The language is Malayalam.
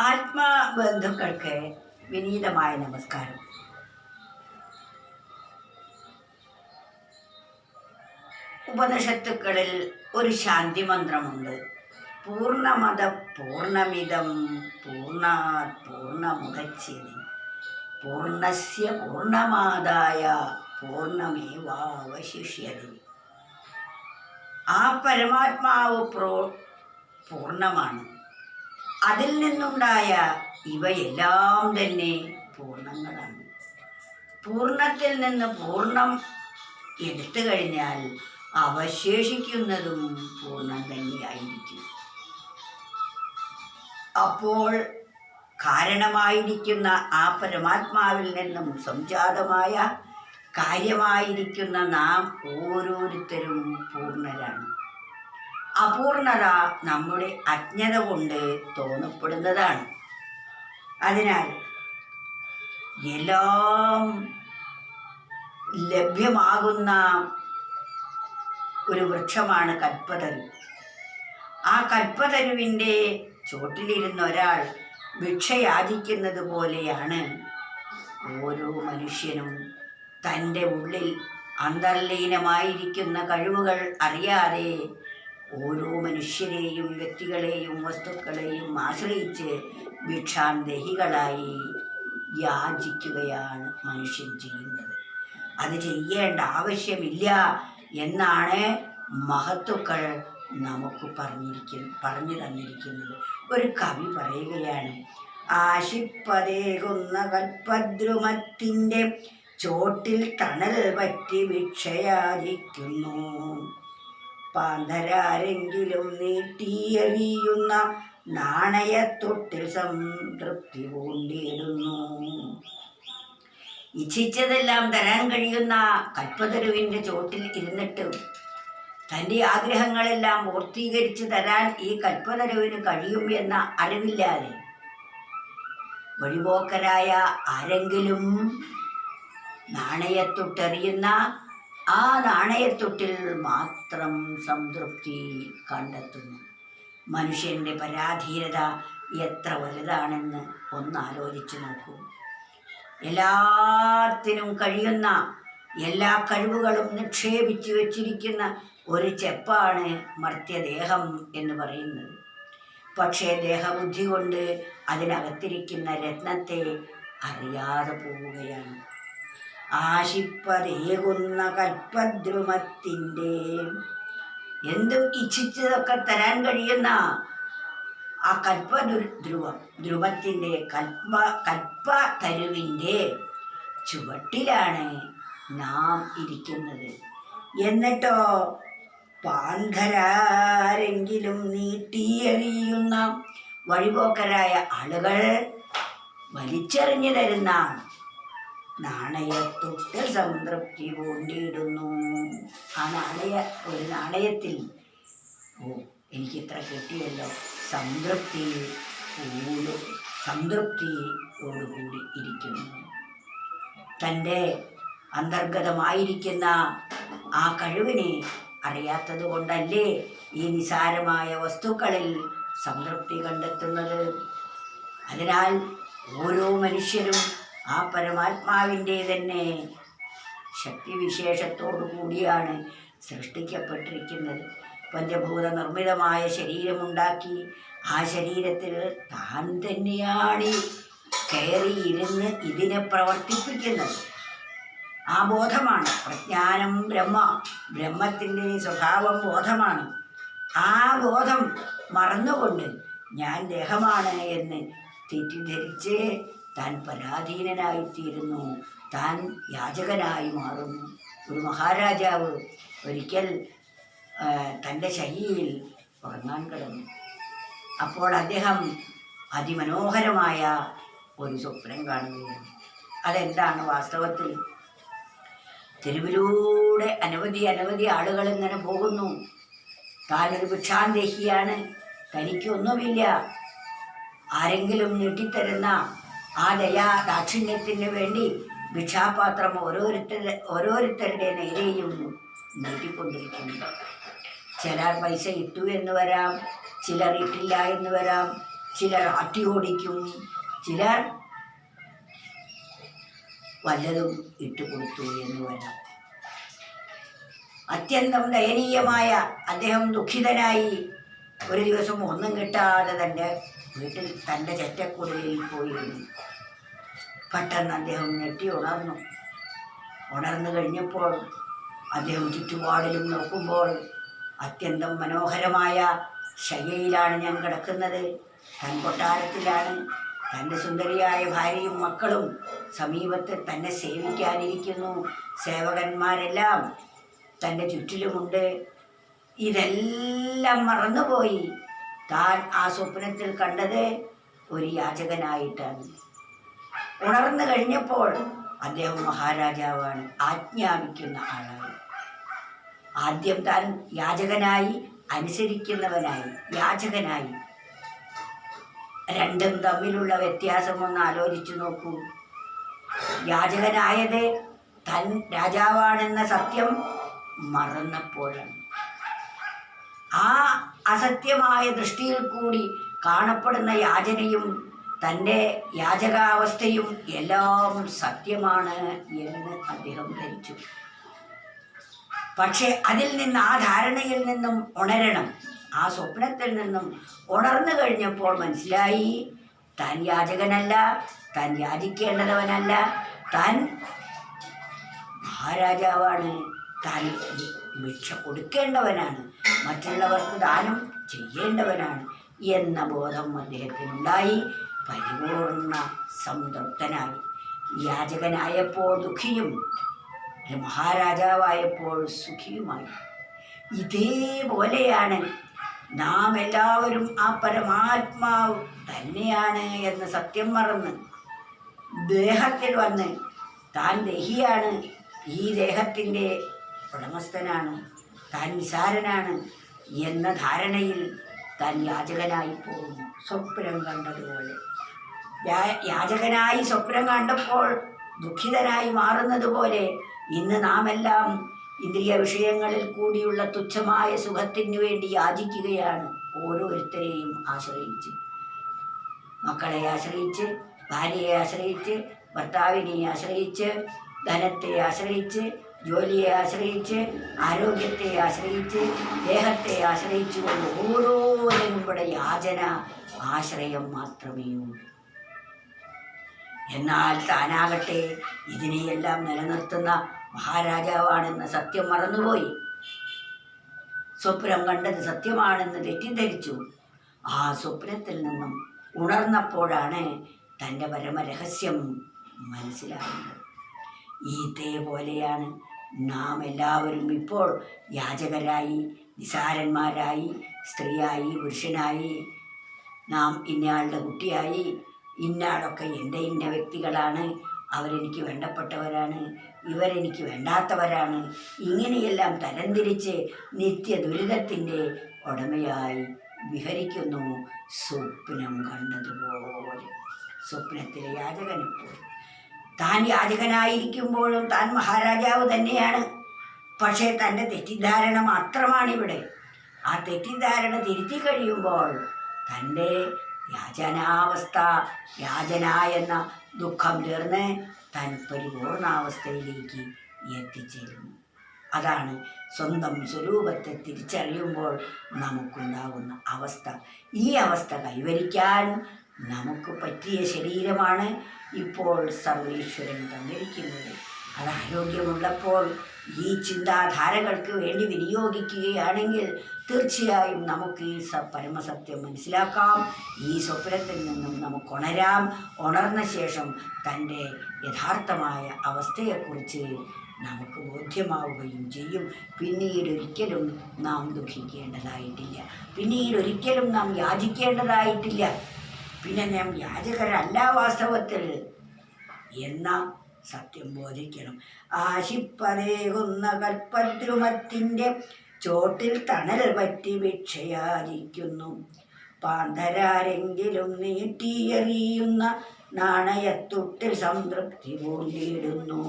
ആത്മബന്ധുക്കൾക്ക് വിനീതമായ നമസ്കാരം. ഉപനിഷത്തുക്കളിൽ ഒരു ശാന്തി മന്ത്രമുണ്ട്. പൂർണമത പൂർണമിതം പൂർണാത് പൂർണമുദച്ഛേതി പൂർണസ്യ പൂർണമാതായ പൂർണമേവാവശിഷ്യതി ആ പരമാത്മാവ് പ്രോ പൂർണമാണ് അതിൽ നിന്നുണ്ടായ ഇവയെല്ലാം തന്നെ പൂർണങ്ങളാണ് പൂർണത്തിൽ നിന്ന് പൂർണം എടുത്തു കഴിഞ്ഞാൽ അവശേഷിക്കുന്നതും പൂർണം തന്നെയായിരിക്കും. അപ്പോൾ കാരണമായിരിക്കുന്ന ആ പരമാത്മാവിൽ നിന്നും സംജാതമായ കാര്യമായിരിക്കുന്ന നാം ഓരോരുത്തരും പൂർണരാണ്. അപൂർണത നമ്മുടെ അജ്ഞത കൊണ്ട് തോന്നപ്പെടുന്നതാണ്. അതിനാൽ എല്ലാം ലഭ്യമാകുന്ന ഒരു വൃക്ഷമാണ് കൽപ്പതരു. ആ കൽപ്പതരുവിന്റെ ചോട്ടിലിരുന്ന ഒരാൾ ഭിക്ഷയാചിക്കുന്നത് പോലെയാണ് ഓരോ മനുഷ്യനും തന്റെ ഉള്ളിൽ അന്തർലീനമായിരിക്കുന്ന കഴിവുകൾ അറിയാതെ ഓരോ മനുഷ്യരെയും വ്യക്തികളെയും വസ്തുക്കളെയും ആശ്രയിച്ച് ഭിക്ഷാന്തഹികളായി യാചിക്കുകയാണ് മനുഷ്യൻ ചെയ്യുന്നത്. അത് ചെയ്യേണ്ട ആവശ്യമില്ല എന്നാണ് മഹത്തുക്കൾ നമുക്ക് പറഞ്ഞിരിക്കും പറഞ്ഞു തന്നിരിക്കുന്നത്. ഒരു കവി പറയുകയാണ് ആശിപ്പതേകുന്ന കൽപ്പദ്രുമത്തിന്റെ ചോട്ടിൽ തണൽ പറ്റി ഭിക്ഷയാചിക്കുന്നു. പാന്തരാരെങ്കിലും നീട്ടിയെറിയുന്ന നാണയത്തൊട്ടിൽ സംതൃപ്തി പൂണ്ടിയിടുന്നു ഇച്ഛിച്ചതെല്ലാം തരാൻ കഴിയുന്ന കൽപ്പതരുവിന്റെ ചോട്ടിൽ ഇരുന്നിട്ട് തന്റെ ആഗ്രഹങ്ങളെല്ലാം പൂർത്തീകരിച്ചു തരാൻ ഈ കൽപ്പതരുവിന് കഴിയും എന്ന അറിവില്ലാതെ വഴിപോക്കരായ ആരെങ്കിലും നാണയത്തൊട്ടെറിയുന്ന ആ നാണയത്തൊട്ടിൽ മാത്രം സംതൃപ്തി കണ്ടെത്തുന്നു. മനുഷ്യന്റെ പരാധീനത എത്ര വലുതാണെന്ന് ഒന്ന് ആലോചിച്ചു നോക്കൂ. എല്ലാത്തിനും കഴിയുന്ന എല്ലാ കഴിവുകളും നിക്ഷേപിച്ചു വച്ചിരിക്കുന്ന ഒരു ചെപ്പാണ് മർത്യദേഹം എന്ന് പറയുന്നത്. പക്ഷേ ദേഹബുദ്ധി കൊണ്ട് അതിനകത്തിരിക്കുന്ന രത്നത്തെ അറിയാതെ പോവുകയാണ്. ആശിപ്പതേകുന്ന കൽപ്പദ്രുമത്തിന്റെ എന്തും ഇച്ഛിച്ചതൊക്കെ തരാൻ കഴിയുന്ന ആ കൽപ്പ ധ്രുവം ധ്രുവത്തിന്റെ കൽപ്പ കൽപ്പ തരുവിന്റെ ചുവട്ടിലാണ് നാം ഇരിക്കുന്നത്. എന്നിട്ടോ പാന്ധരാരെങ്കിലും നീട്ടിയെറിയുന്ന വഴിപോക്കരായ ആളുകൾ വലിച്ചെറിഞ്ഞു തരുന്ന നാണയത്തൊട്ട് സംതൃപ്തി കൊണ്ടിടുന്നു ആ നാണയ ഒരു നാണയത്തിൽ. ഓ എനിക്ക് ഇത്ര കിട്ടിയല്ലോ. സംതൃപ്തി കൂട് സംതൃപ്തിയോടുകൂടി ഇരിക്കുന്നു. തന്റെ അന്തർഗതമായിരിക്കുന്ന ആ കഴിവിനെ അറിയാത്തത് കൊണ്ടല്ലേ ഈ നിസാരമായ വസ്തുക്കളിൽ സംതൃപ്തി കണ്ടെത്തുന്നത്? അതിനാൽ ഓരോ മനുഷ്യരും ആ പരമാത്മാവിന്റെ തന്നെ ശക്തിവിശേഷത്തോടു കൂടിയാണ് സൃഷ്ടിക്കപ്പെട്ടിരിക്കുന്നത്. പഞ്ചഭൂത നിർമ്മിതമായ ശരീരമുണ്ടാക്കി ആ ശരീരത്തിൽ താൻ തന്നെയാണ് കയറിയിരുന്ന് ഇതിനെ പ്രവർത്തിപ്പിക്കുന്നത്. ആ ബോധമാണ്. പ്രജ്ഞാനം ബ്രഹ്മ ബ്രഹ്മത്തിന്റെ സ്വഭാവം ബോധമാണ്. ആ ബോധം മറന്നുകൊണ്ട് ഞാൻ ദേഹമാണ് എന്ന് തെറ്റിദ്ധരിച്ച് താൻ പരാധീനനായിത്തീരുന്നു. താൻ യാചകനായി മാറുന്നു. ഒരു മഹാരാജാവ് ഒരിക്കൽ തന്റെ ശൈലിയിൽ ഉറങ്ങാൻ കിടന്നു. അപ്പോൾ അദ്ദേഹം അതിമനോഹരമായ ഒരു സ്വപ്നം കാണുകയാണ്. അതെന്താണ് വാസ്തവത്തിൽ? തെരുവിലൂടെ അനവധി അനവധി ആളുകൾ ഇങ്ങനെ പോകുന്നു. താനൊരു ഭിക്ഷാന്തേഹിയാണ്. തനിക്കൊന്നുമില്ല. ആരെങ്കിലും നീട്ടിത്തരുന്ന ആ ദയാ ദാക്ഷിണ്യത്തിന് വേണ്ടി ഭിക്ഷാപാത്രം ഓരോരുത്തരുടെ ഓരോരുത്തരുടെ നേരെയും നീട്ടിക്കൊണ്ടിരിക്കുന്നുണ്ട്. ചിലർ പൈസ ഇട്ടു എന്ന് വരാം ചിലർ ഇട്ടില്ല എന്ന് വരാം ചിലർ ആട്ടി ഓടിക്കും ചിലർ വല്ലതും ഇട്ടുകൊടുത്തു എന്ന് വരാം. അത്യന്തം ദയനീയമായ അദ്ദേഹം ദുഃഖിതനായി ഒരു ദിവസം ഒന്നും കിട്ടാതെ തന്റെ വീട്ടിൽ തന്റെ ചെറ്റക്കുടലിൽ പോയിരുന്നു. പെട്ടെന്ന് അദ്ദേഹം ഞെട്ടി ഉണർന്നു. ഉണർന്നു കഴിഞ്ഞപ്പോൾ അദ്ദേഹം ചുറ്റുപാടിലും നോക്കുമ്പോൾ അത്യന്തം മനോഹരമായ ശയ്യയിലാണ് ഞാൻ കിടക്കുന്നത്. തൻ കൊട്ടാരത്തിലാണ്. തന്റെ സുന്ദരിയായ ഭാര്യയും മക്കളും സമീപത്ത് തന്നെ സേവിക്കാനിരിക്കുന്നു. സേവകന്മാരെല്ലാം തന്റെ ചുറ്റിലുമുണ്ട്. ഇതെല്ലാം മറന്നുപോയി. താൻ ആ സ്വപ്നത്തിൽ കണ്ടത് ഒരു യാചകനായിട്ടാണ്. ഉണർന്നു കഴിഞ്ഞപ്പോൾ അദ്ദേഹം മഹാരാജാവാണ് ആജ്ഞാപിക്കുന്ന ആളാണ്. ആദ്യം താൻ യാചകനായി അനുസരിക്കുന്നവനായി യാചകനായി. രണ്ടും തമ്മിലുള്ള വ്യത്യാസം ഒന്ന് ആലോചിച്ചു നോക്കൂ. യാചകനായത് തൻ രാജാവാണെന്ന സത്യം മറന്നപ്പോഴാണ്. അസത്യമായ ദൃഷ്ടിയിൽ കൂടി കാണപ്പെടുന്ന യാചനയും തന്റെ യാചകാവസ്ഥയും എല്ലാം സത്യമാണ് എന്ന് അദ്ദേഹം ധരിച്ചു. പക്ഷെ അതിൽ നിന്ന് ആ ധാരണയിൽ നിന്നും ഉണരണം ആ സ്വപ്നത്തിൽ നിന്നും ഉണർന്നു കഴിഞ്ഞപ്പോൾ മനസ്സിലായി താൻ യാചകനല്ല താൻ യാചിക്കേണ്ടതവനല്ല താൻ മഹാരാജാവാണ് താൻ ഭിക്ഷ കൊടുക്കേണ്ടവനാണ്. മറ്റുള്ളവർക്ക് ദാനം ചെയ്യേണ്ടവനാണ് എന്ന ബോധം അദ്ദേഹത്തിനുണ്ടായി. പരിപൂർണ സംതൃപ്തനായി. യാചകനായപ്പോൾ ദുഃഖിയും മഹാരാജാവായപ്പോൾ സുഖിയുമായി. ഇതേപോലെയാണ് നാം എല്ലാവരും ആ പരമാത്മാവ് തന്നെയാണ് എന്ന് സത്യം മറന്ന് ദേഹത്തിൽ വന്ന് താൻ ദേഹിയാണ് ഈ ദേഹത്തിന്റെ ഉടമസ്ഥനാണ് താൻ നിസാരനാണ് എന്ന ധാരണയിൽ താൻ യാചകനായി പോകുന്നു. സ്വപ്നം കണ്ടതുപോലെ. യാചകനായി സ്വപ്നം കണ്ടപ്പോൾ ദുഃഖിതനായി മാറുന്നത് പോലെ ഇന്ന് നാം എല്ലാം ഇന്ദ്രിയ വിഷയങ്ങളിൽ കൂടിയുള്ള തുച്ഛമായ സുഖത്തിന് വേണ്ടി യാചിക്കുകയാണ് ഓരോരുത്തരെയും ആശ്രയിച്ച്. മക്കളെ ആശ്രയിച്ച് ഭാര്യയെ ആശ്രയിച്ച് ഭർത്താവിനെ ആശ്രയിച്ച് ധനത്തെ ആശ്രയിച്ച് ജോലിയെ ആശ്രയിച്ച് ആരോഗ്യത്തെ ആശ്രയിച്ച് ദേഹത്തെ ആശ്രയിച്ചുകൊണ്ട് ഓരോരുത്തരും ഇവിടെ യാചന ആശ്രയം മാത്രമേ ഉള്ളൂ. എന്നാൽ താനാകട്ടെ ഇതിനെയെല്ലാം നിലനിർത്തുന്ന മഹാരാജാവാണെന്ന സത്യം മറന്നുപോയി. സ്വപ്നം കണ്ടത് സത്യമാണെന്ന് തെറ്റിദ്ധരിച്ചു. ആ സ്വപ്നത്തിൽ നിന്നും ഉണർന്നപ്പോഴാണ് തന്റെ പരമരഹസ്യം മനസ്സിലാകുന്നത്. ഇതേപോലെയാണ് നാം എല്ലാവരും ഇപ്പോൾ യാചകരായി നിസാരന്മാരായി സ്ത്രീയായി പുരുഷനായി. നാം ഇന്നയാളുടെ കുട്ടിയായി. ഇന്നയാളൊക്കെ എന്റെ ഇന്ന വ്യക്തികളാണ്. അവരെനിക്ക് വേണ്ടപ്പെട്ടവരാണ്. ഇവരെനിക്ക് വേണ്ടാത്തവരാണ്. ഇങ്ങനെയെല്ലാം തരംതിരിച്ച് നിത്യ ദുരിതത്തിന്റെ ഉടമയായി വിഹരിക്കുന്നു സ്വപ്നം കണ്ടതുപോലെ. സ്വപ്നത്തിലെ യാചകനെപ്പോൾ താൻ യാചകനായിരിക്കുമ്പോഴും താൻ മഹാരാജാവ് തന്നെയാണ്. പക്ഷേ തന്റെ തെറ്റിദ്ധാരണ മാത്രമാണിവിടെ. ആ തെറ്റിദ്ധാരണ തിരുത്തി കഴിയുമ്പോൾ തന്റെ യാചനാവസ്ഥ യാചന എന്ന ദുഃഖം തീർന്ന് താൻ പരിപൂർണാവസ്ഥയിലേക്ക് എത്തിച്ചേരുന്നു. അതാണ് സ്വന്തം സ്വരൂപത്തെ തിരിച്ചറിയുമ്പോൾ നമുക്കുണ്ടാകുന്ന അവസ്ഥ. ഈ അവസ്ഥ കൈവരിക്കാൻ നമുക്ക് പറ്റിയ ശരീരമാണ് ഇപ്പോൾ സർവീശ്വരൻ തന്നിരിക്കുന്നത്. അത് ആരോഗ്യമുള്ളപ്പോൾ ഈ ചിന്താധാരകൾക്ക് വേണ്ടി വിനിയോഗിക്കുകയാണെങ്കിൽ തീർച്ചയായും നമുക്ക് ഈ സ പരമസത്യം മനസ്സിലാക്കാം. ഈ സ്വപ്നത്തിൽ നിന്നും നമുക്ക് ഉണരാം. ഉണർന്ന ശേഷം തന്റെ യഥാർത്ഥമായ അവസ്ഥയെക്കുറിച്ച് നമുക്ക് ബോധ്യമാവുകയും ചെയ്യും. പിന്നീട് ഒരിക്കലും നാം ദുഃഖിക്കേണ്ടതായിട്ടില്ല. പിന്നീട് ഒരിക്കലും നാം യാചിക്കേണ്ടതായിട്ടില്ല. പിന്നെ ഞാൻ യാചകരല്ല വാസ്തവത്തിൽ. എന്ന സത്യം ബോധിക്കണം. ആശിപ്പതേകുന്ന കൽപ്പദ്രുമത്തിന്റെ ചോട്ടിൽ തണൽ പറ്റി ഭിക്ഷയാചിക്കുന്നു. പാന്തരാരെങ്കിലും നീട്ടിയെറിയുന്ന നാണയത്തുട്ടിൽ സംതൃപ്തി പൂണ്ടിയിടുന്നു